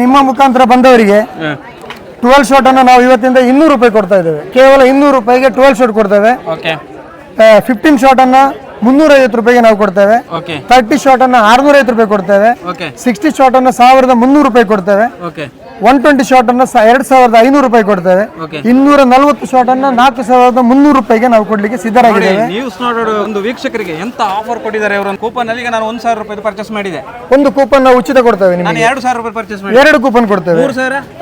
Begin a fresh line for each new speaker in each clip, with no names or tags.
ನಿಮ್ಮ ಮುಖಾಂತರ ಬಂದವರಿಗೆ ಟ್ವೆಲ್ ಶರ್ಟ್ ಅನ್ನು ನಾವು ಇವತ್ತಿಂದ ಇನ್ನೂರು ರೂಪಾಯಿ ಕೊಡ್ತಾ ಇದ್ದೇವೆ. ಕೇವಲ ಇನ್ನೂರು ರೂಪಾಯಿಗೆ ಟ್ವೆಲ್ ಶಾಟ್ ಕೊಡ್ತೇವೆ. ಫಿಫ್ಟೀನ್ ಶರ್ಟ್ ಅನ್ನ ಮುನ್ನೂರೈವತ್ತು ರೂಪಾಯಿಗೆ ನಾವು ಕೊಡ್ತೇವೆ. ತರ್ಟಿ ಶಾರ್ಟನ್ನ ಅನ್ನ ಆರ್ನೂರೈವತ್ತು ರೂಪಾಯಿ ಕೊಡ್ತೇವೆ. ಸಿಕ್ಸ್ಟಿ ಶರ್ಟ್ ಅನ್ನ ಸಾವಿರದ ಮುನ್ನೂರು ರೂಪಾಯಿ ಕೊಡ್ತೇವೆ. ಒನ್ ಟ್ವೆಂಟಿ ಶಾಟ್ ಅನ್ನ ಎರಡ್ ಸಾವಿರದ ಐನೂರು ರೂಪಾಯಿ ಕೊಡ್ತೇವೆ. ಇನ್ನೂರ ನಲವತ್ತು ಶಾಟ್ ಅನ್ನ ನಾಲ್ಕು ಸಾವಿರದ ಮುನ್ನೂರು ರೂಪಾಯಿಗೆ ನಾವು ಕೊಡ್ಲಿಕ್ಕೆ ಸಿದ್ಧರಾಗಿದ್ದೇವೆ.
ನ್ಯೂಸ್ ನೋಡೋದು ಒಂದು ವೀಕ್ಷಕರಿಗೆ ಎಂತ ಆಫರ್ ಕೊಟ್ಟಿದ್ದಾರೆ ಅವರು ಕೂಪನ್ ಅಲ್ಲಿ ನಾನು ಒಂದು ಸಾವಿರ ರೂಪಾಯಿ ಪರ್ಚೇಸ್ ಮಾಡಿದೆ.
ಒಂದು ಕೂಪನ್ ನಾವು ಉಚಿತ ಕೊಡ್ತೇವೆ
ನಾನು
ನಿಮಗೆ
ಎರಡು ಸಾವಿರ ರೂಪಾಯಿ ಪರ್ಚೇಸ್
ಎರಡು ಕೂಪನ್ ಕೊಡ್ತೇವೆ.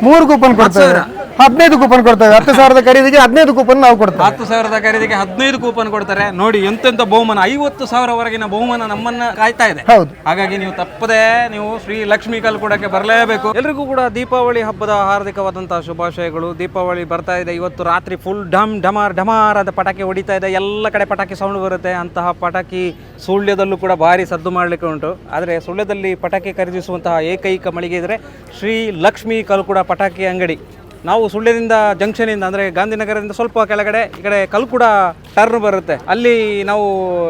ಮೂರು
ಕೂಪನ್ ಕೊಡ್ತೇವೆ. ಹದಿನೈದು ಕೂಪನ್ ಕೊಡ್ತಾರೆ ಹತ್ತು ಸಾವಿರದ ಖರೀದಿಗೆ ಹದಿನೈದು ಕೂಪನ್ ನಾವು ಕೊಡ್ತೇವೆ.
ಹತ್ತು ಸಾವಿರದ ಖರೀದಿಗೆ ಹದಿನೈದು ಕೂಪನ್ ಕೊಡ್ತಾರೆ. ನೋಡಿ ಎಂತೆಂತ ಬಹುಮಾನ. ಐವತ್ತು ಸಾವಿರವರೆಗಿನ ಬಹುಮಾನ ನಮ್ಮನ್ನ ಕಾಯ್ತಾ ಇದೆ.
ಹೌದು.
ಹಾಗಾಗಿ ನೀವು ತಪ್ಪದೆ ನೀವು ಶ್ರೀ ಲಕ್ಷ್ಮೀ ಕಲ್ಕೂಡಕ್ಕೆ ಬರಲೇಬೇಕು. ಎಲ್ರಿಗೂ ಕೂಡ ದೀಪಾವಳಿ ಹಬ್ಬದ ಹಾರ್ದಿಕವಾದಂತಹ ಶುಭಾಶಯಗಳು. ದೀಪಾವಳಿ ಬರ್ತಾ ಇದೆ. ಇವತ್ತು ರಾತ್ರಿ ಫುಲ್ ಡಮ್ ಢಮಾರ್ ಅಂತ ಪಟಾಕಿ ಹೊಡಿತಾ ಇದೆ. ಎಲ್ಲ ಕಡೆ ಪಟಾಕಿ ಸೌಂಡ್ ಬರುತ್ತೆ. ಅಂತಹ ಪಟಾಕಿ ಸುಳ್ಯದಲ್ಲೂ ಕೂಡ ಭಾರಿ ಸದ್ದು ಮಾಡಲಿಕ್ಕೆ ಉಂಟು. ಆದರೆ ಸುಳ್ಯದಲ್ಲಿ ಪಟಾಕಿ ಖರೀದಿಸುವಂತಹ ಏಕೈಕ ಮಳಿಗೆ ಇದ್ರೆ ಶ್ರೀ ಲಕ್ಷ್ಮೀ ಕಲ್ಕುಡ ಪಟಾಕಿ ಅಂಗಡಿ. ನಾವು ಸುಳ್ಳಿನಿಂದ ಜಂಕ್ಷನಿಂದ ಅಂದರೆ ಗಾಂಧಿನಗರದಿಂದ ಸ್ವಲ್ಪ ಕೆಳಗಡೆ ಈ ಕಡೆ ಕಲ್ಕುಡ ಟರ್ನ್ ಬರುತ್ತೆ. ಅಲ್ಲಿ ನಾವು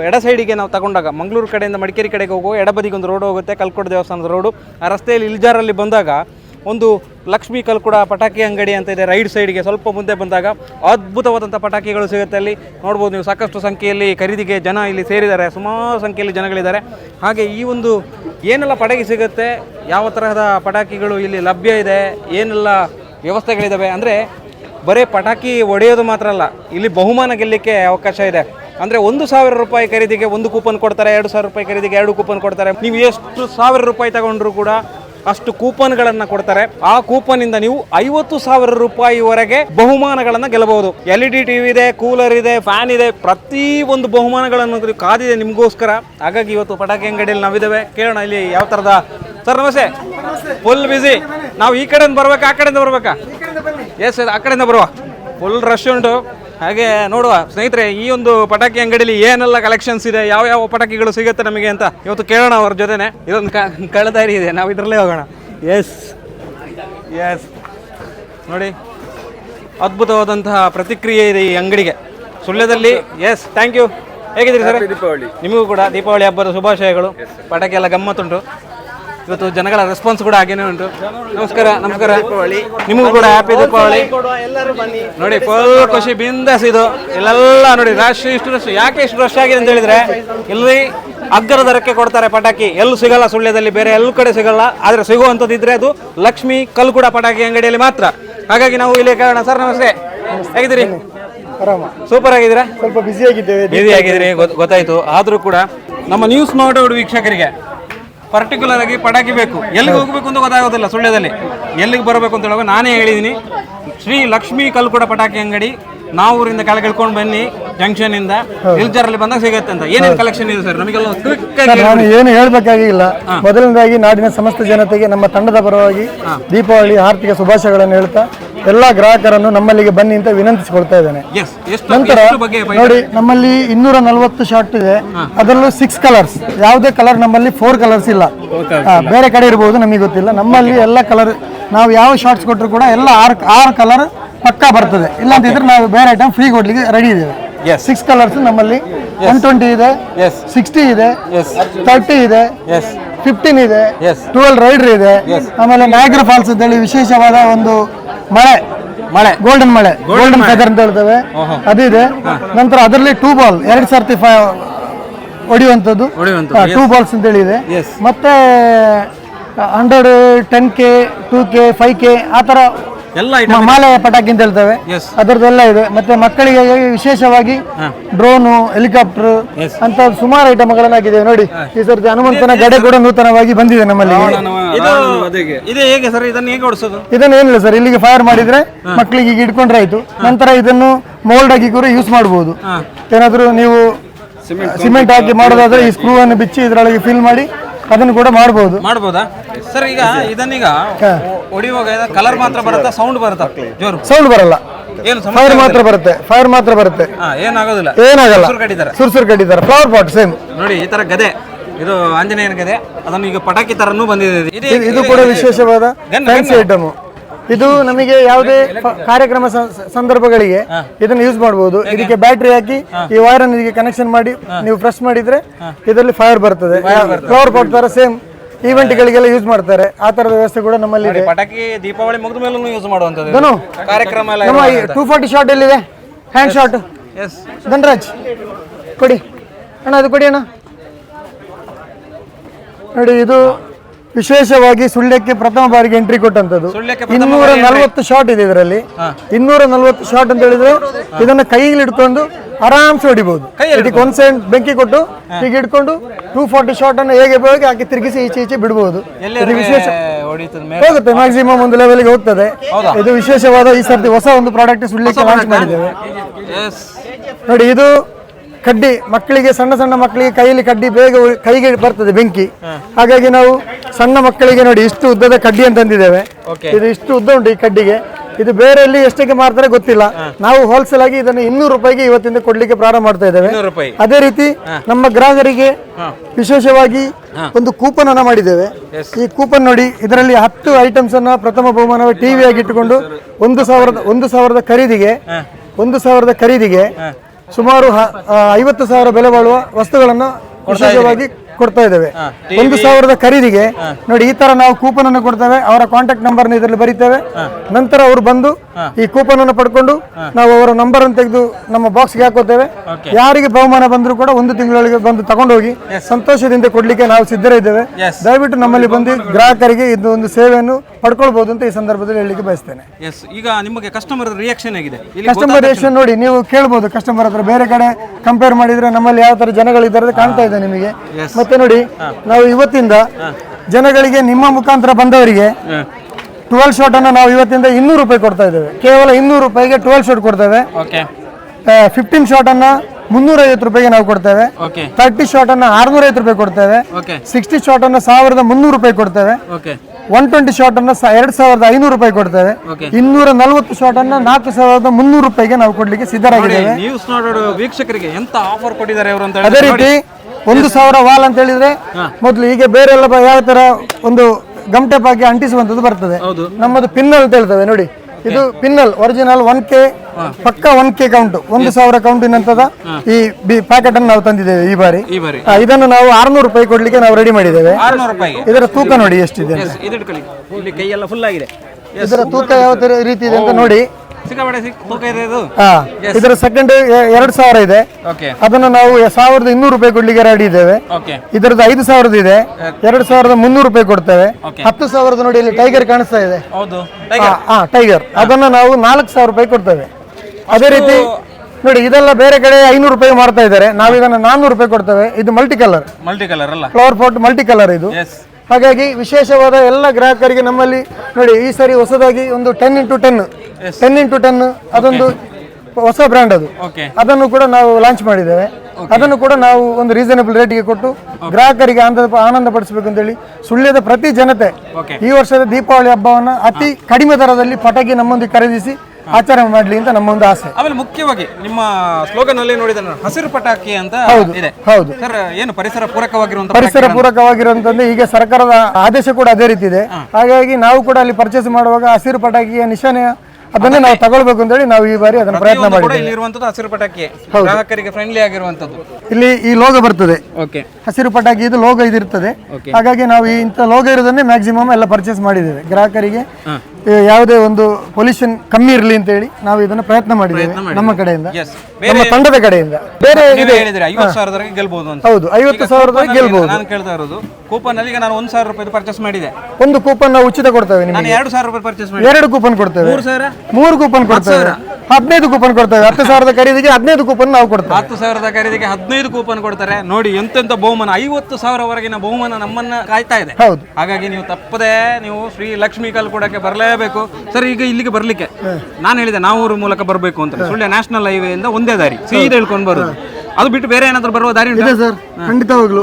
ಎಡ ಸೈಡಿಗೆ ನಾವು ತಗೊಂಡಾಗ, ಮಂಗಳೂರು ಕಡೆಯಿಂದ ಮಡಿಕೇರಿ ಕಡೆಗೆ ಹೋಗುವ, ಎಡಬದಿಗೆ ಒಂದು ರೋಡ್ ಹೋಗುತ್ತೆ, ಕಲ್ಕುಡ ದೇವಸ್ಥಾನದ ರೋಡು ಆ ರಸ್ತೆಯಲ್ಲಿ ಇಲ್ಜಾರಲ್ಲಿ ಬಂದಾಗ ಒಂದು ಲಕ್ಷ್ಮಿ ಕಲ್ಕುಡ ಪಟಾಕಿ ಅಂಗಡಿ ಅಂತ ಇದೆ ರೈಟ್ ಸೈಡ್ಗೆ ಸ್ವಲ್ಪ ಮುಂದೆ ಬಂದಾಗ ಅದ್ಭುತವಾದಂಥ ಪಟಾಕಿಗಳು ಸಿಗುತ್ತೆ ಅಲ್ಲಿ. ನೋಡ್ಬೋದು ನೀವು ಸಾಕಷ್ಟು ಸಂಖ್ಯೆಯಲ್ಲಿ ಖರೀದಿಗೆ ಜನ ಇಲ್ಲಿ ಸೇರಿದ್ದಾರೆ, ಸುಮಾರು ಸಂಖ್ಯೆಯಲ್ಲಿ ಜನಗಳಿದ್ದಾರೆ. ಹಾಗೆ ಈ ಒಂದು ಏನೆಲ್ಲ ಪಟಾಕಿ ಸಿಗುತ್ತೆ, ಯಾವ ತರಹದ ಪಟಾಕಿಗಳು ಇಲ್ಲಿ ಲಭ್ಯ ಇದೆ, ಏನೆಲ್ಲ ವ್ಯವಸ್ಥೆಗಳಿದ್ದಾವೆ ಅಂದರೆ ಬರೀ ಪಟಾಕಿ ಹೊಡೆಯೋದು ಮಾತ್ರ ಅಲ್ಲ, ಇಲ್ಲಿ ಬಹುಮಾನ ಗೆಲ್ಲಲಿಕ್ಕೆ ಅವಕಾಶ ಇದೆ. ಅಂದರೆ ಒಂದು ಸಾವಿರ ರೂಪಾಯಿ ಖರೀದಿಗೆ ಒಂದು ಕೂಪನ್ ಕೊಡ್ತಾರೆ, ಎರಡು ಸಾವಿರ ರೂಪಾಯಿ ಖರೀದಿಗೆ ಎರಡು ಕೂಪನ್ ಕೊಡ್ತಾರೆ. ನೀವು ಎಷ್ಟು ಸಾವಿರ ರೂಪಾಯಿ ತಗೊಂಡ್ರು ಕೂಡ ಅಷ್ಟು ಕೂಪನ್ಗಳನ್ನು ಕೊಡ್ತಾರೆ. ಆ ಕೂಪನ್ನಿಂದ ನೀವು ಐವತ್ತು ಸಾವಿರ ರೂಪಾಯಿವರೆಗೆ ಬಹುಮಾನಗಳನ್ನು ಗೆಲ್ಲಬಹುದು. ಎಲ್ ಇ ಡಿ ಟಿವಿ ಇದೆ, ಕೂಲರ್ ಇದೆ, ಫ್ಯಾನ್ ಇದೆ, ಪ್ರತಿ ಒಂದು ಬಹುಮಾನಗಳನ್ನು ಕಾದಿದೆ ನಿಮಗೋಸ್ಕರ. ಹಾಗಾಗಿ ಇವತ್ತು ಪಟಾಕಿ ಅಂಗಡಿಯಲ್ಲಿ ನಾವಿದ್ದೇವೆ. ಕೇಳೋಣ ಇಲ್ಲಿ ಯಾವ ಥರದ ಸರ್ ನಮಸ್ತೆ. ಫುಲ್ ಬಿಸಿ ನಾವು ಈ ಕಡೆಯಿಂದ ಬರ್ಬೇಕಾ ಆ ಕಡೆಯಿಂದ ಬರ್ಬೇಕಾ? ಎಸ್ ಆ ಕಡೆಯಿಂದ ಬರುವ. ಫುಲ್ ರಶ್ ಉಂಟು. ಹಾಗೆ ನೋಡುವ. ಸ್ನೇಹಿತರೆ ಈ ಒಂದು ಪಟಾಕಿ ಅಂಗಡಿಲಿ ಏನೆಲ್ಲ ಕಲೆಕ್ಷನ್ಸ್ ಇದೆ ಯಾವ ಯಾವ ಪಟಾಕಿಗಳು ಸಿಗುತ್ತೆ ನಮಗೆ ಅಂತ ಇವತ್ತು ಕೇಳೋಣ ಅವ್ರ ಜೊತೆನೆ. ಇದೊಂದು ಕಳೆದಾರಿ ಇದೆ ನಾವು ಇದರಲ್ಲೇ ಹೋಗೋಣ. ಎಸ್ ಎಸ್ ನೋಡಿ ಅದ್ಭುತವಾದಂತಹ ಪ್ರತಿಕ್ರಿಯೆ ಇದೆ ಈ ಅಂಗಡಿಗೆ. ಸುಳ್ಯದಲ್ಲಿ ಎಸ್ ಥ್ಯಾಂಕ್ ಯು ಹೇಗಿದ್ದೀರಿ ಸರ್
ದೀಪಾವಳಿ
ನಿಮಗೂ ಕೂಡ ದೀಪಾವಳಿ ಹಬ್ಬದ ಶುಭಾಶಯಗಳು. ಪಟಾಕಿ ಎಲ್ಲ ಗಮ್ಮತ್ತುಂಟು. ಇವತ್ತು ಜನಗಳ ರೆಸ್ಪಾನ್ಸ್ ಕೂಡ ಹಾಗೇನೇ ಉಂಟು. ನಮಸ್ಕಾರ ನಮಸ್ಕಾರ. ನಿಮಗೂ ಕೂಡ ಹ್ಯಾಪಿ ದೀಪಾವಳಿ ನೋಡಿ ಫುಲ್ ಖುಷಿ ಬಿಂದಾಸ್ ಇದು. ಇಲ್ಲೆಲ್ಲ ನೋಡಿ ರಶ್ ಇಷ್ಟು ರಶ್ ಯಾಕೆ ಇಷ್ಟು ರಶ್ ಆಗಿದೆ ಅಂತ ಹೇಳಿದ್ರೆ ಇಲ್ಲಿ ಅಗ್ಗರ ದರಕ್ಕೆ ಕೊಡ್ತಾರೆ ಪಟಾಕಿ. ಎಲ್ಲೂ ಸಿಗಲ್ಲ ಸುಳ್ಳ್ಯದಲ್ಲಿ ಬೇರೆ ಎಲ್ಲೂ ಕಡೆ ಸಿಗಲ್ಲ. ಆದ್ರೆ ಸಿಗುವಂಥದ್ದು ಇದ್ರೆ ಅದು ಲಕ್ಷ್ಮಿ ಕಲ್ಲು ಕೂಡ ಪಟಾಕಿ ಅಂಗಡಿಯಲ್ಲಿ ಮಾತ್ರ. ಹಾಗಾಗಿ ನಾವು ಇಲ್ಲಿ ಕಾರಣ ಸರ್ ನಮಸ್ತೆ. ಹೇಗಿದ್ದೀರಿ? ಸೂಪರ್ ಆಗಿದ್ದೀರಾ?
ಸ್ವಲ್ಪ ಬ್ಯುಸಿ ಆಗಿದ್ದೇವೆ.
ಬಿಸಿ ಆಗಿದ್ರಿ ಗೊತ್- ಗೊತ್ತಾಯ್ತು. ಆದ್ರೂ ಕೂಡ ನಮ್ಮ ನ್ಯೂಸ್ ನೋಡೋಡು ವೀಕ್ಷಕರಿಗೆ ಪರ್ಟಿಕ್ಯುಲರ್ ಆಗಿ ಪಟಾಕಿ ಬೇಕು. ಎಲ್ಲಿಗೆ ಹೋಗ್ಬೇಕು ಅಂತ ಗೊತ್ತಾಗೋದಿಲ್ಲ ಸುಳ್ಯದಲ್ಲಿ. ಎಲ್ಲಿಗೆ ಬರಬೇಕು ಅಂತ ಹೇಳುವಾಗ ನಾನೇ ಹೇಳಿದ್ದೀನಿ ಶ್ರೀ ಲಕ್ಷ್ಮೀ ಕಲ್ಕುಡ ಪಟಾಕಿ ಅಂಗಡಿ. ನಾವೂರಿಂದ ಕೆಳಗೆ ಇಳ್ಕೊಂಡು ಬನ್ನಿ ಜಂಕ್ಷನ್ ಇಂದ. ಇಲ್ಜರಲ್ಲಿ ಬಂದಾಗ ಸಿಗುತ್ತೆ ಅಂತ. ಏನೇನು ಕಲೆಕ್ಷನ್ ಇದೆ ಸರ್? ನಮಗೆಲ್ಲ ಕ್ವಿಕ್
ಸರ್ ನಾನು ಏನು ಹೇಳಬೇಕಾಗಿಲ್ಲ. ಮೊದಲನೇದಾಗಿ ನಾಡಿನ ಸಮಸ್ತ ಜನತೆಗೆ ನಮ್ಮ ತಂಡದ ಪರವಾಗಿ ದೀಪಾವಳಿ ಆರ್ಥಿಕ ಶುಭಾಶಯಗಳನ್ನು ಹೇಳ್ತಾ ಎಲ್ಲ ಗ್ರಾಹಕರನ್ನು ನಮ್ಮಲ್ಲಿಗೆ ಬನ್ನಿ ಅಂತ ವಿನಂತಿಸಿಕೊಳ್ತಾ ಇದ್ದೇನೆ. ನಂತರ ನೋಡಿ ನಮ್ಮಲ್ಲಿ ಇನ್ನೂರ ನಲವತ್ತು ಶಾರ್ಟ್ ಇದೆ. ಅದರಲ್ಲೂ ಸಿಕ್ಸ್ ಕಲರ್ಸ್ ಯಾವುದೇ ಕಲರ್ ನಮ್ಮಲ್ಲಿ ಫೋರ್ ಕಲರ್ಸ್ ಇಲ್ಲ. ಬೇರೆ ಕಡೆ ಇರಬಹುದು ನಮಗೆ ಗೊತ್ತಿಲ್ಲ. ನಮ್ಮಲ್ಲಿ ಎಲ್ಲ ಕಲರ್ ನಾವು ಯಾವ ಶಾರ್ಟ್ಸ್ ಕೊಟ್ಟರು ಕೂಡ ಎಲ್ಲ ಆರ್ ಆರು ಕಲರ್ ಪಕ್ಕಾ ಬರ್ತದೆ. ಇಲ್ಲ ಅಂತಿದ್ರೆ ನಾವು ಬೇರೆ ಐಟಮ್ ಫ್ರೀ ಕೊಡ್ಲಿಕ್ಕೆ ರೆಡಿ ಇದೆ
Yes.
ಸಿಕ್ಸ್ ಕಲರ್ಸ್ ನಮ್ಮಲ್ಲಿ ಒನ್ ಟ್ವೆಂಟಿ ಇದೆ
ಎಸ್
ಸಿಕ್ಸ್ಟಿ ಇದೆ
ಎಸ್
ತರ್ಟಿ ಇದೆ
ಎಸ್
ಫಿಫ್ಟೀನ್ ಇದೆ
ಎಸ್
ಟ್ವೆಲ್ ರೈಡರ್ ಇದೆ. ಆಮೇಲೆ ನಾಯಗ್ರ ಫಾಲ್ಸ್ ಅಂತೇಳಿ ವಿಶೇಷವಾದ ಒಂದು ಮಳೆ.
ಮಳೆ.
ಗೋಲ್ಡನ್ ಮಳೆ. ಗೋಲ್ಡನ್ ಫೆದರ್ ಅಂತ ಹೇಳ್ತೇವೆ ಅದಿದೆ. ನಂತರ ಅದರಲ್ಲಿ ಟೂ ಬಾಲ್ ಎರಡ್ ಸರ್ತಿ ಹೊಡೆಯುವಂಥದ್ದು ಟೂ ಬಾಲ್ಸ್ ಅಂತ ಇದೆ.
Yes.
ಮತ್ತೆ hundred ten K two K five K ಆ ಥರ
ಎಲ್ಲ
ಮ-
ಐಟಮ್
ಮಾಲೆ ಪಟಾಕಿ ಅಂತ ಹೇಳ್ತೇವೆ.
Yes.
ಅದರದ್ದೆಲ್ಲ ಇದೆ. ಮತ್ತೆ ಮಕ್ಕಳಿಗೆ ವಿಶೇಷವಾಗಿ ಡ್ರೋನು ಹೆಲಿಕಾಪ್ಟರ್
Yes.
ಅಂತ ಸುಮಾರು ಐಟಮ್ಗಳನ್ನು ಹಾಕಿದ್ದೇವೆ ನೋಡಿ. ಈ ಸರ್ತಿ ಹನುಮಂತನ ಗಡೆ ಕೂಡ ನೂತನವಾಗಿ ಬಂದಿದೆ ನಮ್ಮಲ್ಲಿ.
ಇದು ಇದು ಹೇಗೆ ಸರ್? ಇದನ್ನ ಹೇಗೆ ಓಡಿಸೋದು?
ಇದನ್ನ ಏನಿಲ್ಲ ಸರ್ ಇಲ್ಲಿಗೆ ಫೈರ್ ಮಾಡಿದ್ರೆ ಮಕ್ಕಳಿಗೆ ಈಗ ಇಟ್ಕೊಂಡ್ರೆ ಆಯ್ತು. ನಂತರ ಇದನ್ನು ಮೋಲ್ಡ್ ಆಗಿ ಕೂಡ ಯೂಸ್ ಮಾಡಬಹುದು ಏನಾದರೂ ನೀವು ಸಿಮೆಂಟ್ ಹಾಕಿ ಮಾಡೋದಾದ್ರೆ ಈ ಸ್ಕ್ರೂ ಅನ್ನು ಬಿಚ್ಚಿ ಇದರೊಳಗೆ ಫಿಲ್ ಮಾಡಿ ಅದನ್ನು ಕೂಡ ಮಾಡಬಹುದು
ಮಾಡಬಹುದಾ ಸರ್ ಈಗ ಇದನ್ನೀಗ ಹೊಡಿಯುವಾಗ ಕಲರ್ ಮಾತ್ರ ಬರುತ್ತಾ ಸೌಂಡ್ ಬರುತ್ತಾ? ಜೋರು.
ಸೌಂಡ್ ಬರಲ್ಲ.
ಏನು
ಫೈರ್ ಮಾತ್ರ ಬರುತ್ತೆ. ಫೈರ್ ಮಾತ್ರ ಬರುತ್ತೆ.
ಹಾ ಏನಾಗೋದಿಲ್ಲ.
ಏನಾಗಲ್ಲ.
ಕಟ್ಟಿದ್ದಾರೆ
ಸುರ್ಸುರ್ ಕಟ್ಟಿದ್ದಾರೆ ಫ್ಲವರ್ ಪಾಟ್ ಸೇಮ್
ನೋಡಿ ಈ ತರ ಗದೆ. ಇದು ಆಂಜನೇಯನ ಗದೆ. ಅದನ್ನು ಈಗ ಪಟಾಕಿ ತರನು ಬಂದಿದೆ. ಇದು.
ಕೂಡ ವಿಶೇಷವಾದ ಫ್ಯಾನ್ಸಿ ಐಟಮ್ ಇದು ನಮಗೆ ಯಾವುದೇ ಕಾರ್ಯಕ್ರಮ ಸಂದರ್ಭಗಳಿಗೆ ಇದನ್ನು ಯೂಸ್ ಮಾಡಬಹುದು ಇದಕ್ಕೆ ಬ್ಯಾಟ್ರಿ ಹಾಕಿ ಈ ವೈರ್ ಅನ್ನು ಇದಕ್ಕೆ ಕನೆಕ್ಷನ್ ಮಾಡಿ ನೀವು ಪ್ರೆಸ್ ಮಾಡಿದ್ರೆ ಇದರಲ್ಲಿ ಫೈರ್ ಬರ್ತದೆ. ಫ್ಲವರ್ ಪಾಟ್ ತರ ಸೇಮ್ ಈವೆಂಟ್ಗಳಿಗೆಲ್ಲ ಯೂಸ್ ಮಾಡ್ತಾರೆ. ಆ ತರದ ವ್ಯವಸ್ಥೆ ಕೂಡ ನಮ್ಮಲ್ಲಿ ಇದೆ.
ಪಟಾಕಿ ದೀಪಾವಳಿ ಮುಗಿದ ಮೇಲೂ ಯೂಸ್
ಮಾಡುವಂತದ್ದು
ಕಾರ್ಯಕ್ರಮ
ನಮ್ಮ ಟೂ ಫಾರ್ಟಿ ಶಾಟ್ ಎಲ್ಲಿದೆ? ಹ್ಯಾಂಡ್ ಶಾಟ್
ಎಸ್
ಧನರಾಜ್ ಕೊಡಿ. ಅಣ್ಣ ಅದು ಕೊಡಿ ಅಣ್ಣ. ನೋಡಿ ಇದು ವಿಶೇಷವಾಗಿ ಸುಳ್ಯಕ್ಕೆ ಪ್ರಥಮ ಬಾರಿಗೆ ಎಂಟ್ರಿ ಕೊಟ್ಟಂತದ್ದು ಇನ್ನೂರ ನಲವತ್ತು ಶಾಟ್ ಇದೆ ಇದರಲ್ಲಿ. ಇನ್ನೂರ ನಲವತ್ತು ಶಾಟ್ ಅಂತ ಹೇಳಿದ್ರೆ ಇದನ್ನ ಕೈಯಲ್ಲಿ ಇಟ್ಕೊಂಡು ಆರಾಮ್ಸೆ ಹೊಡಿಬಹುದು ಇದಕ್ಕೆ ಒಂದ್ ಸೈಡ್ ಬೆಂಕಿ ಕೊಟ್ಟು ಹೀಗೆ ಹಿಡ್ಕೊಂಡು ಟೂ ಫಾರ್ಟಿ ಶಾಟ್ ಅನ್ನು ಹೇಗೆ ಬೇಕು ಹಾಕಿ ತಿರುಗಿಸಿ ಈಚೆ ಈಚೆ ಬಿಡಬಹುದು
ಇದು
ವಿಶೇಷ ಹೋಗುತ್ತೆ. ಮ್ಯಾಕ್ಸಿಮಮ್ ಒಂದು ಲೆವೆಲ್ಗೆ ಹೋಗ್ತದೆ. ಇದು ವಿಶೇಷವಾದ ಈ ಸರ್ತಿ ಹೊಸ ಒಂದು ಪ್ರಾಡಕ್ಟ್ ಸುಳ್ಳಿ ಲಾಂಚ್ ಮಾಡಿದ್ದೇವೆ. ನೋಡಿ ಇದು ಕಡ್ಡಿ ಮಕ್ಕಳಿಗೆ ಸಣ್ಣ ಸಣ್ಣ ಮಕ್ಕಳಿಗೆ ಕೈಯಲ್ಲಿ ಕಡ್ಡಿ ಬೇಗ ಕೈಗೆ ಬರ್ತದೆ ಬೆಂಕಿ. ಹಾಗಾಗಿ ನಾವು ಸಣ್ಣ ಮಕ್ಕಳಿಗೆ ನೋಡಿ ಇಷ್ಟು ಉದ್ದದ ಕಡ್ಡಿ ಅಂತ ತಂದಿದ್ದೇವೆ ಇದು ಇಷ್ಟು ಉದ್ದ ಉಂಟು ಈ ಕಡ್ಡಿಗೆ. ಇದು ಬೇರೆ ಎಲ್ಲಿ ಎಷ್ಟಕ್ಕೆ ಮಾರ್ತಾರೆ ಗೊತ್ತಿಲ್ಲ. ನಾವು ಹೋಲ್ಸೇಲ್ ಆಗಿ ಇದನ್ನು ಇನ್ನೂರು ರೂಪಾಯಿಗೆ ಇವತ್ತಿಂದ ಕೊಡ್ಲಿಕ್ಕೆ ಪ್ರಾರಂಭ ಮಾಡ್ತಾ ಇದ್ದೇವೆ. ಅದೇ ರೀತಿ ನಮ್ಮ ಗ್ರಾಹಕರಿಗೆ ವಿಶೇಷವಾಗಿ ಒಂದು ಕೂಪನ್ ಅನ್ನ ಮಾಡಿದ್ದೇವೆ ಈ ಕೂಪನ್ ನೋಡಿ ಇದರಲ್ಲಿ ಹತ್ತು ಐಟಮ್ಸ್ ಅನ್ನ ಪ್ರಥಮ ಬಹುಮಾನ ಟಿವಿ ಆಗಿ ಇಟ್ಟುಕೊಂಡು ಒಂದು ಸಾವಿರದ ಒಂದು ಸಾವಿರದ ಖರೀದಿಗೆ ಒಂದು ಸಾವಿರದ ಖರೀದಿಗೆ ಸುಮಾರು ಐವತ್ತು ಸಾವಿರ ಬೆಲೆ ಬಾಳುವ ವಸ್ತುಗಳನ್ನು ವಿಶೇಷವಾಗಿ ಕೊಡ್ತಾ ಇದ್ದೇವೆ. ಒಂದು ಸಾವಿರದ ಖರೀದಿಗೆ ನೋಡಿ ಈ ತರ ನಾವು ಕೂಪನ್ ಅನ್ನು ಕೊಡ್ತೇವೆ. ಅವರ ಕಾಂಟ್ಯಾಕ್ಟ್ ನಂಬರ್ ಇದರಲ್ಲಿ ಬರೀತೇವೆ. ನಂತರ ಅವರು ಬಂದು ಈ ಕೂಪನ್ ಅನ್ನು ಪಡ್ಕೊಂಡು ನಾವು ಅವರ ನಂಬರ್ ಅನ್ನು ತೆಗೆದು ನಮ್ಮ ಬಾಕ್ಸ್ಗೆ ಹಾಕೋತೇವೆ. ಯಾರಿಗೆ ಬಹುಮಾನ ಬಂದರೂ ಕೂಡ ಒಂದು ತಿಂಗಳೊಳಗೆ ಬಂದು ತಗೊಂಡೋಗಿ ಸಂತೋಷದಿಂದ ಕೊಡ್ಲಿಕ್ಕೆ ನಾವು ಸಿದ್ಧರಿದ್ದೇವೆ. ದಯವಿಟ್ಟು ನಮ್ಮಲ್ಲಿ ಬಂದು ಗ್ರಾಹಕರಿಗೆ ಇದು ಒಂದು ಸೇವೆಯನ್ನು ಪಡ್ಕೊಳ್ಬಹುದು ಅಂತ ಈ ಸಂದರ್ಭದಲ್ಲಿ ಹೇಳಲಿಕ್ಕೆ ಬಯಸ್ತೇನೆ.
ಈಗ ನಿಮಗೆ ಕಸ್ಟಮರ್ ರಿಯಾಕ್ಷನ್ ಆಗಿದೆ
ಕಸ್ಟಮರ್ ರಿಯಾಕ್ಷನ್ ನೋಡಿ ನೀವು ಕೇಳ್ಬೋದು. ಕಸ್ಟಮರ್ ಹತ್ರ ಬೇರೆ ಕಡೆ ಕಂಪೇರ್ ಮಾಡಿದ್ರೆ ನಮ್ಮಲ್ಲಿ ಯಾವ ತರ ಜನಗಳಿದ್ದಾರೆ ಕಾಣ್ತಾ ಇದೆ ನಿಮಗೆ. ಮತ್ತೆ ನೋಡಿ ನಾವು ಇವತ್ತಿಂದ ಜನಗಳಿಗೆ ನಿಮ್ಮ ಮುಖಾಂತರ ಬಂದವರಿಗೆ ಟ್ವೆಲ್ ಶಾಟ್ ಅನ್ನು ನಾವು ಇವತ್ತಿಂದ ಇನ್ನೂರು ರೂಪಾಯಿ ಕೊಡ್ತಾ ಇದ್ದೇವೆ. ಕೇವಲ ಇನ್ನೂರು ರೂಪಾಯಿಗೆ ಟ್ವೆಲ್ ಶಾಟ್ ಕೊಡ್ತೇವೆ. ಫಿಫ್ಟೀನ್ ಶಾಟ್ ಅನ್ನ ಮುನ್ನೂರೈವತ್ತು ರೂಪಾಯಿಗೆ ನಾವು ಕೊಡ್ತೇವೆ. ತರ್ಟಿ ಶಾಟ್ ಅನ್ನ ಆರ್ನೂರೈವತ್ತು ರೂಪಾಯಿ ಕೊಡ್ತೇವೆ. ಸಿಕ್ಸ್ಟಿ ಶಾಟ್ ಅನ್ನ ಸಾವಿರದ ಮುನ್ನೂರು ರೂಪಾಯಿ ಕೊಡ್ತೇವೆ. ಒನ್ ಟ್ವೆಂಟಿ ಶಾಟ್ ಅನ್ನ ಎರಡ್ ಸಾವಿರದ ಐನೂರು ರೂಪಾಯಿ ಕೊಡ್ತೇವೆ. ಇನ್ನೂರ ನಲವತ್ತು ಶಾಟ್ ಅನ್ನ ನಾಲ್ಕು ಸಾವಿರದ ಮುನ್ನೂರು ರೂಪಾಯಿಗೆ ನಾವು ಕೊಡ್ಲಿಕ್ಕೆ ಸಿದ್ಧರಾಗಿದ್ದೇವೆ.
ವೀಕ್ಷಕರಿಗೆ ಎಂತ ಆಫರ್ ಕೊಟ್ಟಿದ್ದಾರೆ
ಅದೇ ರೀತಿ ಒಂದು ಸಾವಿರ ವಾಲ್ ಅಂತ ಹೇಳಿದ್ರೆ ಮೊದಲು ಈಗ ಬೇರೆ ಎಲ್ಲ ಯಾವ ತರ ಒಂದು ಗಮ್ಟೆಪ್ ಹಾಕಿ ಅಂಟಿಸುವಂತದ್ದು ಬರ್ತದೆ. ನಮ್ಮದು ಪಿನ್ನಲ್ ಅಂತ ಹೇಳ್ತೇವೆ ನೋಡಿ. ಇದು ಪಿನ್ನಲ್ ಒರಿಜಿನಲ್ ಒನ್ ಕೆ ಪಕ್ಕ ಒನ್ ಕೆ ಕೌಂಟ್ ಒಂದು ಸಾವಿರ ಕೌಂಟಿನಂತದ ಈ ಪ್ಯಾಕೆಟ್ ಅನ್ನು ನಾವು ತಂದಿದ್ದೇವೆ ಈ ಬಾರಿ. ಇದನ್ನು ನಾವು ಆರ್ನೂರು ರೂಪಾಯಿ ಕೊಡ್ಲಿಕ್ಕೆ ನಾವು ರೆಡಿ ಮಾಡಿದ್ದೇವೆ. ಇದರ ತೂಕ ನೋಡಿ ಎಷ್ಟಿದೆ ಇದರ ತೂಕ ಯಾವ ತರ ರೀತಿ ಇದೆ ಅಂತ ನೋಡಿ. ಇದರ ಸೆಕೆಂಡ್ ಎರಡು ಸಾವಿರ ಇದೆ. ಅದನ್ನು ನಾವು ಸಾವಿರದ ಇನ್ನೂರು ರೂಪಾಯಿ ಕೊಡ್ಲಿಕ್ಕೆ ರೆಡಿ ಇದ್ದೇವೆ. ಇದರದ್ದು ಐದು ಸಾವಿರದ ಇದೆ. ಎರಡು ಸಾವಿರದ ಮುನ್ನೂರು ರೂಪಾಯಿ ಕೊಡ್ತೇವೆ. ಹತ್ತು ಸಾವಿರದ ನೋಡಿ ಇಲ್ಲಿ ಟೈಗರ್ ಕಾಣಿಸ್ತಾ ಇದೆ.
ಹೌದು.
ಹಾ, ಹಾ ಟೈಗರ್ ಅದನ್ನ ನಾವು ನಾಲ್ಕು ಸಾವಿರ ರೂಪಾಯಿ ಕೊಡ್ತೇವೆ. ಅದೇ ರೀತಿ ನೋಡಿ ಇದೆಲ್ಲ ಬೇರೆ ಕಡೆ ಐನೂರು ರೂಪಾಯಿ ಮಾಡ್ತಾ ಇದ್ದಾರೆ. ನಾವು ಇದನ್ನ ನಾನ್ನೂರು ರೂಪಾಯಿ ಕೊಡ್ತೇವೆ. ಇದು ಮಲ್ಟಿ ಕಲರ್
ಮಲ್ಟಿ ಕಲರ್ ಅಲ್ಲ?
ಫ್ಲವರ್ ಪಾಟ್ ಮಲ್ಟಿ ಕಲರ್ ಇದು ಹಾಗಾಗಿ ವಿಶೇಷವಾದ ಎಲ್ಲ ಗ್ರಾಹಕರಿಗೆ ನಮ್ಮಲ್ಲಿ ನೋಡಿ ಈ ಸರಿ ಹೊಸದಾಗಿ ಒಂದು ten into ten ten into ten ಅದೊಂದು ಹೊಸ ಬ್ರ್ಯಾಂಡ್ ಅದು. ಅದನ್ನು ಕೂಡ ನಾವು ಲಾಂಚ್ ಮಾಡಿದ್ದೇವೆ. ಅದನ್ನು ಕೂಡ ನಾವು ಒಂದು ರೀಸನಬಲ್ ರೇಟಿಗೆ ಕೊಟ್ಟು ಗ್ರಾಹಕರಿಗೆ ಆನಂದ ಆನಂದ ಪಡಿಸಬೇಕು ಅಂತೇಳಿ ಸುಳ್ಯದ ಪ್ರತಿ ಜನತೆ ಈ ವರ್ಷದ ದೀಪಾವಳಿ ಹಬ್ಬವನ್ನು ಅತಿ ಕಡಿಮೆ ದರದಲ್ಲಿ ಪಟಾಕಿ ನಮ್ಮೊಂದಿಗೆ ಖರೀದಿಸಿ ಆಚರಣೆ ಮಾಡಲಿ ಅಂತ ನಮ್ಮ ಒಂದು ಆಸೆ.
ಆಮೇಲೆ ಮುಖ್ಯವಾಗಿ ನಿಮ್ಮ ಸ್ಲೋಗನ್ ಅಲ್ಲಿ ನೋಡಿದ ಹಸಿರು ಪಟಾಕಿ ಅಂತ ಹೌದು
ಹೌದು.
ಸರ್ ಏನು ಪರಿಸರ ಪೂರಕವಾಗಿರುವಂತ
ಪರಿಸರ ಪೂರಕವಾಗಿರುವಂತಂದ್ರೆ ಈಗ ಸರ್ಕಾರದ ಆದೇಶ ಕೂಡ ಅದೇ ರೀತಿ ಇದೆ. ಹಾಗಾಗಿ ನಾವು ಕೂಡ ಅಲ್ಲಿ ಪರ್ಚೇಸ್ ಮಾಡುವಾಗ ಹಸಿರು ಪಟಾಕಿಯ ನಿಶಾನೆ ಅದನ್ನೇ ನಾವು ತಗೊಳ್ಬೇಕು ಅಂತ ಹೇಳಿ ನಾವು ಈ ಬಾರಿ ಅದನ್ನ ಪ್ರಯತ್ನ
ಇಲ್ಲಿ ಇರುವಂತದ್ದು ಹಸಿರು ಪಟಾಕಿ. ಗ್ರಾಹಕರಿಗೆ ಫ್ರೆಂಡ್ಲಿ ಆಗಿರುವಂತದ್ದು.
ಇಲ್ಲಿ ಈ ಲೋಗ ಬರ್ತದೆ.
ಓಕೆ.
ಹಸಿರು ಪಟಾಕಿ ಇದು ಲೋಗೋ ಇದಿರ್ತದೆ. ಹಾಗಾಗಿ ನಾವು ಈ ಇಂಥ ಲೋಗೋ ಇರೋದನ್ನೇ ಮ್ಯಾಕ್ಸಿಮಮ್ ಎಲ್ಲ ಪರ್ಚೇಸ್ ಮಾಡಿದ್ದೇವೆ. ಗ್ರಾಹಕರಿಗೆ ಯಾವುದೇ ಒಂದು ಪೊಲ್ಯೂಷನ್ ಕಮ್ಮಿ ಇರಲಿ ಅಂತ ಹೇಳಿ ನಾವು ಇದನ್ನ ಪ್ರಯತ್ನ ಮಾಡಿದ್ದೇವೆ ನಮ್ಮ ಕಡೆಯಿಂದ. ನಮ್ಮ ತಂಡದ ಕಡೆಯಿಂದ. ಬೇರೆ
ಗೆಲ್ಬಹುದು
ಹೌದು ಐವತ್ತು ಸಾವಿರದವರೆಗೆ ಗೆಲ್ಬಹುದು
ನಾನು ಕೇಳ್ತಾ ಇರೋದು ಕೂಪನ್ ಅಲ್ಲಿ ನಾನು ಒಂದ್ ಸಾವಿರ ರೂಪಾಯಿ ಪರ್ಚೇಸ್ ಮಾಡಿದೆ.
ಒಂದು ಕೂಪನ್ ನಾವು ಉಚಿತ ಕೊಡ್ತೇವೆ
ನಾನು
ನಿಮಗೆ.
ಎರಡು ಸಾವಿರ ರೂಪಾಯಿ ಪರ್ಚೇಸ್ ಮಾಡಿ
ಎರಡು ಕೂಪನ್ ಕೊಡ್ತೇವೆ.
ಮೂರು ಸಾವಿರ?
ಮೂರು ಕೂಪನ್ ಕೊಡ್ತೇವೆ. ಹದಿನೈದು ಕೂಪನ್ ಕೊಡ್ತೇವೆ. ಹತ್ತು ಸಾವಿರದ ಖರೀದಿಗೆ ಹದಿನೈದು ಕೂಪನ್ ನಾವು ಕೊಡ್ತೇವೆ.
ಹತ್ತು ಸಾವಿರದ ಖರೀದಿಗೆ ಹದಿನೈದು ಕೂಪನ್ ಕೊಡ್ತಾರೆ. ನೋಡಿ ಎಂತೆಂತ ಬಹುಮಾನ. ಐವತ್ತು ಸಾವಿರವರೆಗಿನ ಬಹುಮಾನ ನಮ್ಮನ್ನ ಕಾಯ್ತಾ ಇದೆ.
ಹೌದು.
ಹಾಗಾಗಿ ನೀವು ತಪ್ಪದೆ ನೀವು ಶ್ರೀ ಲಕ್ಷ್ಮೀ ಕಲ್ ಕೂಡಕ್ಕೆ ಬರಲೇಬೇಕು. ಸರ್ ಈಗ ಇಲ್ಲಿಗೆ ಬರ್ಲಿಕ್ಕೆ. ನಾನು ಹೇಳಿದೆ ನಾವೂರು ಮೂಲಕ ಬರಬೇಕು ಅಂತ. ಸುಳ್ಯ ನ್ಯಾಷನಲ್ ಹೈವೇ ಇಂದ ಒಂದೇ ದಾರಿ ಸೀದಾ ಹೇಳ್ಕೊಂಡು ಬರೋದು. ಅದು ಬಿಟ್ಟು ಬೇರೆ ಏನಾದ್ರು ಬರುವ ದಾರಿ
ಇದೆ ಸರ್. ಖಂಡಿತವಾಗ್ಲು.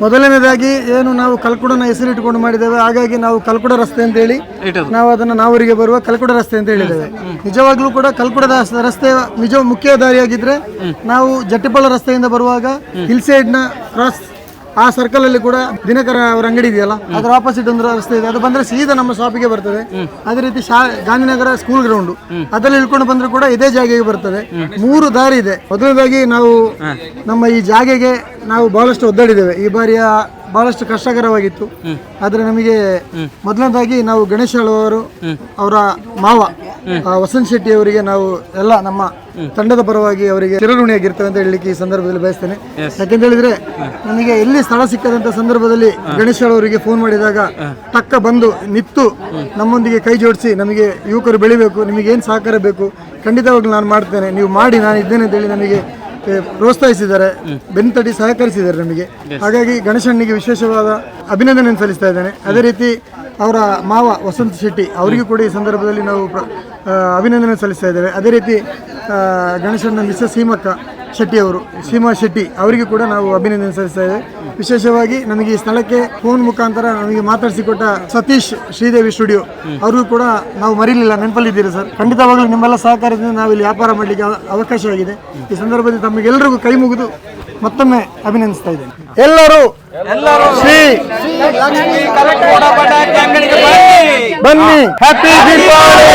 ಮೊದಲನೇದಾಗಿ ಏನು ನಾವು ಕಲ್ಕುಡನ ಹೆಸರಿಟ್ಟುಕೊಂಡು ಮಾಡಿದ್ದೇವೆ ಹಾಗಾಗಿ ನಾವು ಕಲ್ಕುಡ ರಸ್ತೆ ಅಂತ ಹೇಳಿ ನಾವು ಅದನ್ನ ನಾವರಿಗೆ ಬರುವ ಕಲ್ಕುಡ ರಸ್ತೆ ಅಂತ ಹೇಳಿದ್ದೇವೆ. ನಿಜವಾಗ್ಲೂ ಕೂಡ ಕಲ್ಕುಡದ ರಸ್ತೆ ನಿಜ ಮುಖ್ಯ ದಾರಿಯಾಗಿದ್ರೆ ನಾವು ಜಟ್ಟಿಪಳ ರಸ್ತೆಯಿಂದ ಬರುವಾಗ ಹಿಲ್ ಸೈಡ್ನ ಕ್ರಾಸ್ ಆ ಸರ್ಕಲ್ ಅಲ್ಲಿ ಕೂಡ ದಿನಕರ ಅವರ ಅಂಗಡಿ ಇದೆಯಲ್ಲ? ಅದರ ಆಪೋಸಿಟ್ ಒಂದು ರಸ್ತೆ ಇದೆ. ಅದು ಬಂದ್ರೆ ಸೀದಾ ನಮ್ಮ ಶಾಪಿಗೆ ಬರ್ತದೆ. ಅದೇ ರೀತಿ ಶಾ ಗಾಂಧಿನಗರ ಸ್ಕೂಲ್ ಗ್ರೌಂಡ್ ಅದರಲ್ಲಿ ಇಳ್ಕೊಂಡು ಬಂದ್ರೆ ಕೂಡ ಇದೇ ಜಾಗೆಗೆ ಬರ್ತದೆ. ಮೂರು ದಾರಿ ಇದೆ. ಮೊದಲನೇದಾಗಿ ನಾವು ನಮ್ಮ ಈ ಜಾಗೆಗೆ ನಾವು ಬಹಳಷ್ಟು ಒದ್ದಾಡಿದ್ದೇವೆ. ಈ ಬಾರಿಯ ಬಹಳಷ್ಟು ಕಷ್ಟಕರವಾಗಿತ್ತು. ಆದರೆ ನಮಗೆ ಮೊದಲನೇದಾಗಿ ನಾವು ಗಣೇಶ ಅವರು ಅವರ ಮಾವ ಆ, ವಸಂತ್ ಶೆಟ್ಟಿ ಅವರಿಗೆ ನಾವು ಎಲ್ಲ ನಮ್ಮ ತಂಡದ ಪರವಾಗಿ ಅವರಿಗೆ ಚಿರಋಣಿಯಾಗಿರ್ತೇವೆ ಅಂತ ಹೇಳಲಿಕ್ಕೆ ಈ ಸಂದರ್ಭದಲ್ಲಿ ಬಯಸ್ತೇನೆ. ಯಾಕೆಂತ ಹೇಳಿದ್ರೆ ನಮಗೆ ಎಲ್ಲಿ ಸ್ಥಳ ಸಿಕ್ಕದಂತ ಸಂದರ್ಭದಲ್ಲಿ ಗಣೇಶ ಅವರಿಗೆ ಫೋನ್ ಮಾಡಿದಾಗ ತಕ್ಕ ಬಂದು ನಿತ್ತು ನಮ್ಮೊಂದಿಗೆ ಕೈ ಜೋಡಿಸಿ ನಮಗೆ ಯುವಕರು ಬೆಳಿಬೇಕು ನಿಮಗೆ ಏನು ಸಹಕಾರ ಬೇಕು ಖಂಡಿತವಾಗ್ಲೂ ನಾನು ಮಾಡ್ತೇನೆ ನೀವು ಮಾಡಿ ನಾನು ಇದ್ದೇನೆ ಅಂತೇಳಿ ನಮಗೆ ಏ, ಪ್ರೋತ್ಸಾಹಿಸಿದ್ದಾರೆ. ಬೆನ್ತಡಿ ಸಹಕರಿಸಿದ್ದಾರೆ ನಮಗೆ. ಹಾಗಾಗಿ ಗಣೇಶನಿಗೆ ವಿಶೇಷವಾದ ಅಭಿನಂದನೆ ಸಲ್ಲಿಸ್ತಾ ಇದ್ದೇನೆ. ಅದೇ ರೀತಿ ಅವರ ಮಾವ ವಸಂತ್ ಶೆಟ್ಟಿ ಅವರಿಗೂ ಕೂಡ ಈ ಸಂದರ್ಭದಲ್ಲಿ ನಾವು ಅಭಿನಂದನೆ ಸಲ್ಲಿಸ್ತಾ ಇದ್ದೇವೆ. ಅದೇ ರೀತಿ ಗಣೇಶನ ಮಿಸ್ಸಸ್ ಸೀಮಕ್ಕ ಶೆಟ್ಟಿ ಅವರು, ಸೀಮಾ ಶೆಟ್ಟಿ ಅವರಿಗೂ ಕೂಡ ನಾವು ಅಭಿನಂದನೆ ಸಲ್ಲಿಸ್ತಾ ಇದ್ದೇವೆ. ವಿಶೇಷವಾಗಿ ನಮಗೆ ಈ ಸ್ಥಳಕ್ಕೆ ಫೋನ್ ಮುಖಾಂತರ ನಮಗೆ ಮಾತಾಡಿಸಿಕೊಟ್ಟ ಸತೀಶ್ ಶ್ರೀದೇವಿ ಸ್ಟುಡಿಯೋ, ಅವ್ರಿಗೂ ಕೂಡ ನಾವು ಮರಿಲಿಲ್ಲ, ನೆನಪಲ್ಲಿದ್ದೀರಿ ಸರ್? ಖಂಡಿತವಾಗಲೂ ನಿಮ್ಮೆಲ್ಲ ಸಹಕಾರದಿಂದ ನಾವು ಇಲ್ಲಿ ವ್ಯಾಪಾರ ಮಾಡಲಿಕ್ಕೆ ಅವ- ಅವಕಾಶವಾಗಿದೆ ಈ ಸಂದರ್ಭದಲ್ಲಿ ತಮಗೆಲ್ಲರಿಗೂ ಕೈ ಮುಗಿದು ಮತ್ತೊಮ್ಮೆ ಅಭಿನಂದಿಸ್ತಾ ಇದ್ದೇನೆ. ಎಲ್ಲರೂ
ಎಲ್ಲರೂ
ಶ್ರೀ
ಬನ್ನಿ.
ಹ್ಯಾಪಿ ದೀಪಾವಳಿ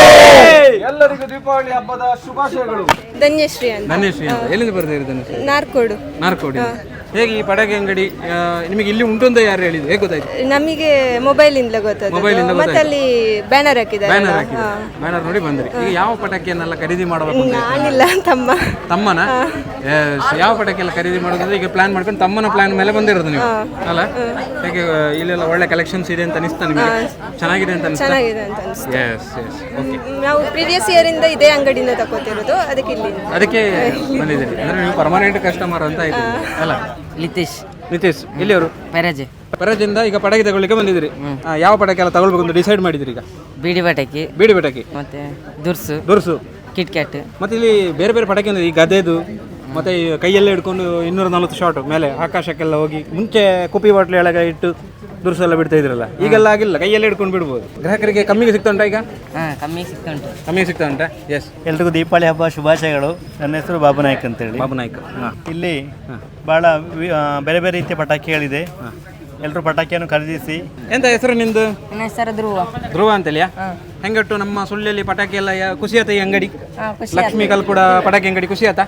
ಎಲ್ಲರಿಗೂ ದೀಪಾವಳಿ ಹಬ್ಬದ ಶುಭಾಶಯಗಳು.
ಧನ್ಯಶ್ರೀ ಅಂತ.
ಧನ್ಯಶ್ರೀ ಎಲ್ಲಿಂದ ಬರ್ತಾ ಇರೋದು
ನಾರ್ಕೋಡು.
ನಾರ್ಕೋಡಿ ಹೇಗೆ ಈ ಪಟಾಕಿ ಅಂಗಡಿ ಆ, ನಿಮಗೆ ಇಲ್ಲಿ ಉಂಟು ಅಂತ ಯಾರು ಹೇಳಿದ್ರು ಹೇಗೆ ಗೊತ್ತಾಯ್ತು?
ನಮಗೆ ಮೊಬೈಲ್ ಇಂದ ಗೊತ್ತಾದ.
ಮೊಬೈಲಿಂದ
ಮತ್ತೆ ಅಲ್ಲಿ ಬ್ಯಾನರ್ ಹಾಕಿದ್ದಾರೆ
ಬ್ಯಾನರ್ ಹಾಕಿದ್ರು ಬ್ಯಾನರ್ ನೋಡಿ ಬಂದ್ರಿ. ಈಗ ಯಾವ ಪಟಾಕಿಯನ್ನೆಲ್ಲ ಖರೀದಿ ಮಾಡಬೇಕು ಅಂತ
ನಾನಿಲ್ಲ ತಮ್ಮ.
ತಮ್ಮನ? ಯಾವ ಪಟಾಕಿ ಎಲ್ಲ ಖರೀದಿ ಮಾಡೋದಂದ್ರೆ ಈಗ ಪ್ಲಾನ್ ಮಾಡ್ಕೊಂಡು ತಮ್ಮನ ಪ್ಲಾನ್ ಮೇಲೆ ಬಂದಿರೋದು ನೀವು. ಅಲ್ಲ? ಹೇಗೆ ಆ, ಇಲ್ಲೆಲ್ಲ ಒಳ್ಳೆ ಕಲೆಕ್ಷನ್ಸ್ ಇದೆ ಅಂತ ಅನಿಸ್ತಾ ನಿಮಗೆ? ಚೆನ್ನಾಗಿದೆ ಅಂತ ಅನಿಸ್ತಾ?
ಚೆನ್ನಾಗಿದೆ ಅಂತ ಅನಿಸ್ತಾ.
ಎಸ್ ಎಸ್ ಓಕೆ
ನಾವು ಪ್ರೀವಿಯಸ್ ಇಯರ್ ಇಂದ ಇದೇ ಅಂಗಡಿನ ತಗೋತಿರೋದು. ಅದಕ್ಕೆ ಇಲ್ಲಿ.
ಅದಕ್ಕೆ ಬಂದಿದ್ದೀರಿ. ಅಂದ್ರೆ ನೀವು ಪರ್ಮನೆಂಟ್ ಕಸ್ಟಮರ್ ಅಂತ ಇದ್ದೀರಿ. ಅಲ್ಲ?
ಲಿತೇಶ್
ನಿತೀಶ್ ಇಲ್ಲಿಯವರು
ಪೆರಜೆ.
ಪರಜಿಂದ ಈಗ ಪಟಾಕಿ ತಗೊಳ್ಳಿಕ್ಕೆ ಬಂದಿದ್ರಿ ಆ, ಯಾವ ಪಟಾಕಿ ಎಲ್ಲ ತಗೊಳ್ಬೇಕು ಅಂತ ಡಿಸೈಡ್ ಮಾಡಿದ್ರಿ ಈಗ?
ಬೀಡಿ ಪಟಾಕಿ.
ಬೀಡಿ ಪಟಾಕಿ.
ಮತ್ತೆ ದುರ್ಸು.
ದುರ್ಸು.
ಕಿಟ್ ಕ್ಯಾಟ್
ಮತ್ತೆ ಇಲ್ಲಿ ಬೇರೆ ಬೇರೆ ಪಟಾಕಿ ಅಂದ್ರೆ ಈ ಗದೆದು ಮತ್ತೆ ಈ ಕೈಯಲ್ಲೇ ಹಿಡ್ಕೊಂಡು ಇನ್ನೂರ ನಲ್ವತ್ತು ಶಾಟ್ ಮೇಲೆ ಆಕಾಶಕ್ಕೆಲ್ಲ ಹೋಗಿ ಮುಂಚೆ ಕುಪಿ ಬಾಟ್ಲಿ ಒಳಗೆ ಇಟ್ಟು ದುರ್ಸು ಎಲ್ಲ ಬಿಡ್ತಾ ಇದ್ರಲ್ಲ ಈಗೆಲ್ಲ ಆಗಿಲ್ಲ. ಕೈಯಲ್ಲಿ ಹಿಡ್ಕೊಂಡು ಬಿಡ್ಬೋದು. ಗ್ರಾಹಕರಿಗೆ ಕಮ್ಮಿಗೆ ಸಿಗ್ತಾ ಉಂಟಾ ಈಗ?
ಹಾಂ ಕಮ್ಮಿ ಸಿಗ್ತಾ ಉಂಟು
ಕಮ್ಮಿಗೆ ಸಿಗ್ತಾ ಉಂಟಾ ಎಸ್
ಎಲ್ರಿಗೂ ದೀಪಾವಳಿ ಹಬ್ಬ ಶುಭಾಶಯಗಳು. ನನ್ನ ಹೆಸರು ಬಾಬು ನಾಯ್ಕ್ ಅಂತೇಳಿ.
ಬಾಬು ನಾಯ್ಕ.
ಇಲ್ಲಿ ಭಾಳ ಆ, ಬೇರೆ ಬೇರೆ ರೀತಿಯ ಪಟಾಕಿಗಳಿದೆ ಎಲ್ಲರೂ ಪಟಾಕಿಯನ್ನು ಖರೀದಿಸಿ.
ಎಂತ ಹೆಸರು ನಿಂದು?
ನನ್ನ ಹೆಸರು ಧ್ರುವ.
ಧ್ರುವ ಅಂತೇಳಿಯಾ? ಹೆಂಗಟ್ಟು ನಮ್ಮ ಸುಳ್ಳಿಯಲ್ಲಿ ಪಟಾಕಿ ಎಲ್ಲ ಖುಷಿ ಆತ ಈ ಅಂಗಡಿ?
ಲಕ್ಷ್ಮೀ ಕಲ್
ಕೂಡ ಕಲ್ಕುಡ ಪಟಾಕಿ ಅಂಗಡಿ ಖುಷಿ ಆತ?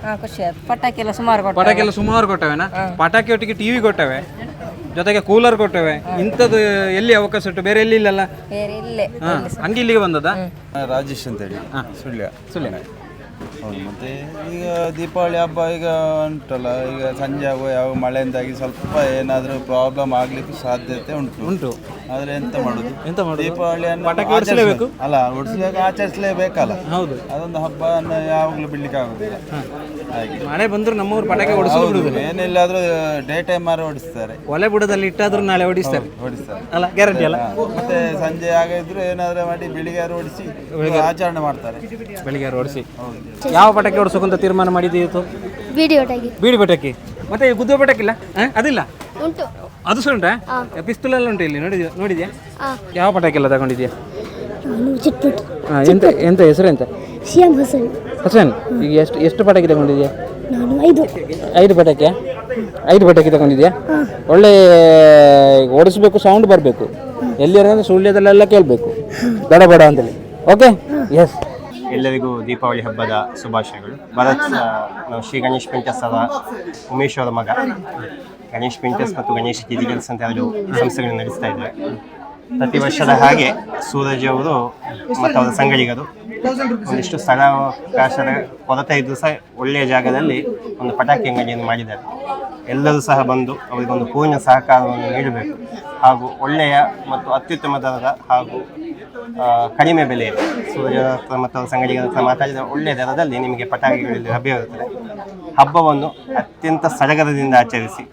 ಪಟಾಕಿ ಎಲ್ಲ ಸುಮಾರು
ಪಟಾಕಿ ಎಲ್ಲ ಸುಮಾರು ಕೊಟ್ಟವೆನಾ? ಪಟಾಕಿ ಒಟ್ಟಿಗೆ ಟಿವಿ ಕೊಟ್ಟವೆ. ಜೊತೆಗೆ ಕೂಲರ್ ಕೊಟ್ಟೇವೆ. ಇಂಥದ್ದು ಎಲ್ಲಿ ಅವಕಾಶ ಉಂಟು? ಬೇರೆ ಎಲ್ಲಿ ಇಲ್ಲಲ್ಲ?
ಬೇರೆ ಇಲ್ಲೇ.
ಹಾ ಹಂಗೆ ಇಲ್ಲಿಗೆ ಬಂದದ?
ರಾಜೇಶ್ ಅಂತೇಳಿ. ಸುಳ್ಯ.
ಸುಳ್ಯ.
ಹೌದು ಮತ್ತೆ ಈಗ ದೀಪಾವಳಿ ಹಬ್ಬ ಈಗ ಉಂಟಲ್ಲ ಈಗ ಸಂಜೆ ಆಗುವ ಯಾವ ಮಳೆಯಿಂದಾಗಿ ಸ್ವಲ್ಪ ಏನಾದರೂ ಪ್ರಾಬ್ಲಮ್ ಆಗ್ಲಿಕ್ಕೆ ಸಾಧ್ಯತೆ ಉಂಟು.
ಉಂಟು.
ಆದ್ರೆ ಎಂತ ಮಾಡುದು?
ಎಂತ ಮಾಡುದು?
ದೀಪಾವಳಿಯನ್ನು
ಪಟಾಕಿ ಹೊಡಿಸಲೇಬೇಕು?
ಅಲ್ಲ ಹೊಡಿಸಬೇಕು ಆಚರಿಸಲೇಬೇಕಲ್ಲ.
ಹೌದು.
ಅದೊಂದು ಹಬ್ಬವನ್ನು ಯಾವಾಗಲೂ ಬಿಡ್ಲಿಕ್ಕೆ ಆಗುದಿಲ್ಲ. ಹಾಗೆ.
ಮಳೆ ಬಂದ್ರು ನಮ್ಮೂರು ಪಟಾಕಿ ಹೊಡಿಸಲು ಬಿಡುದಿಲ್ಲ.
ಏನಿಲ್ಲಾದ್ರೂ ಡೇ ಟೈಮ್ ಮಾರು ಹೊಡಿಸ್ತಾರೆ.
ಒಲೆ ಬುಡದಲ್ಲಿ ಇಟ್ಟಾದ್ರೂ ನಾಳೆ ಹೊಡಿಸ್ತಾರೆ.
ಹೊಡಿಸ್ತಾರೆ.
ಅಲ್ಲ ಗ್ಯಾರಂಟಿ ಅಲ್ಲ?
ಮತ್ತೆ ಸಂಜೆ ಆಗಿದ್ರು ಏನಾದ್ರೂ ಮಾಡಿ ಬೆಳಿಗ್ಗೆ ಹೊಡಿಸಿ ಆಚರಣೆ ಮಾಡ್ತಾರೆ.
ಬೆಳಿಗ್ಗೆ ಹೊಡಿಸಿ. ಯಾವ ಪಟಾಕಿ ಹೊಡಿಸೋಕಂತ ಅಂತ ತೀರ್ಮಾನ ಮಾಡಿದ್ದೀವಿ ಬೀಡಿ
ವಿಡಿಯೋ ಟೈಗಿ
ಬೀಡಿ ಪಟಾಕಿ. ಮತ್ತೆ ಗುದ್ದು ಪಟಾಕಿಲ್ಲ? ಪಟಾಕಿ? ಅದಿಲ್ಲ?
ಉಂಟು.
ಅದು ಸಹ ಉಂಟಾ? ಪಿಸ್ತೂಲ್ ಎಲ್ಲ ಉಂಟು ಇಲ್ಲಿ? ನೋಡಿದ್ಯಾ? ನೋಡಿದ್ಯಾ? ಯಾವ ಪಟಾಕಿ ಎಲ್ಲ ತಗೊಂಡಿದ್ಯಾ?
ನಾನು ಚಿಟ್ಪುಟ್.
ಹಾ, ಎಂತ ಎಂತ ಹೆಸರು ಎಂತ?
C M Hasan?
ಹಸನ್ ಈಗ ಎಷ್ಟು ಎಷ್ಟು ಪಟಾಕಿ ತಗೊಂಡಿದ್ಯಾ?
ನಾನು ಐದು.
ಐದು ಪಟಾಕಿ ಐದು ಪಟಾಕಿ ತಗೊಂಡಿದ್ಯಾ? ಒಳ್ಳೆ ಓಡಿಸ್ಬೇಕು ಸೌಂಡ್ ಬರಬೇಕು. ಎಲ್ಲಿರೋ ಸುಳ್ಯದಲ್ಲೆಲ್ಲ ಕೇಳಬೇಕು. ಬೇಡ ಬಡ ಅಂತೇಳಿ. ಓಕೆ ಎಸ್
ಎಲ್ಲರಿಗೂ ದೀಪಾವಳಿ ಹಬ್ಬದ ಶುಭಾಶಯಗಳು. ಭರತ್ ಆ, ನಾವು ಶ್ರೀ ಗಣೇಶ್ ಪಂಚಸದ ಅವರ ಉಮೇಶ್ ಅವರ ಮಗ. ಗಣೇಶ್ ಪೇಂಟರ್ಸ್ ಮತ್ತು ಗಣೇಶ್ ಕೆಲಸ ಅಂತ ಅವರು ಸಂಸ್ಥೆಗಳನ್ನು ನಡೆಸ್ತಾ ಇದ್ದಾರೆ. ಪ್ರತಿ ವರ್ಷದ ಹಾಗೆ ಸೂರಜ್ ಅವರು ಮತ್ತು ಅವರ ಸಂಗಡಿಗರು ಒಂದಿಷ್ಟು ಸ್ಥಳಾವಕಾಶದ ಕೊರತೆ ಇದ್ದು ಸಹ ಒಳ್ಳೆಯ ಜಾಗದಲ್ಲಿ ಒಂದು ಪಟಾಕಿ ಅಂಗಡಿಯನ್ನು ಮಾಡಿದ್ದಾರೆ. ಎಲ್ಲರೂ ಸಹ ಬಂದು ಅವರಿಗೊಂದು ಪೂರ್ಣ ಸಹಕಾರವನ್ನು ನೀಡಬೇಕು. ಹಾಗೂ ಒಳ್ಳೆಯ ಮತ್ತು ಅತ್ಯುತ್ತಮ ದರದ ಹಾಗೂ ಕಡಿಮೆ ಬೆಲೆಯಲ್ಲಿ ಸೂರ್ಯ ಹತ್ರ ಮತ್ತು ಅವರ ಸಂಗಡಿಗರ ಹತ್ರ ಮಾತಾಡಿದ ಒಳ್ಳೆಯ ದರದಲ್ಲಿ ನಿಮಗೆ ಪಟಾಕಿಗಳಲ್ಲಿ ಲಭ್ಯವಿರುತ್ತದೆ. ಹಬ್ಬವನ್ನು ಅತ್ಯಂತ ಸಡಗರದಿಂದ ಆಚರಿಸಿ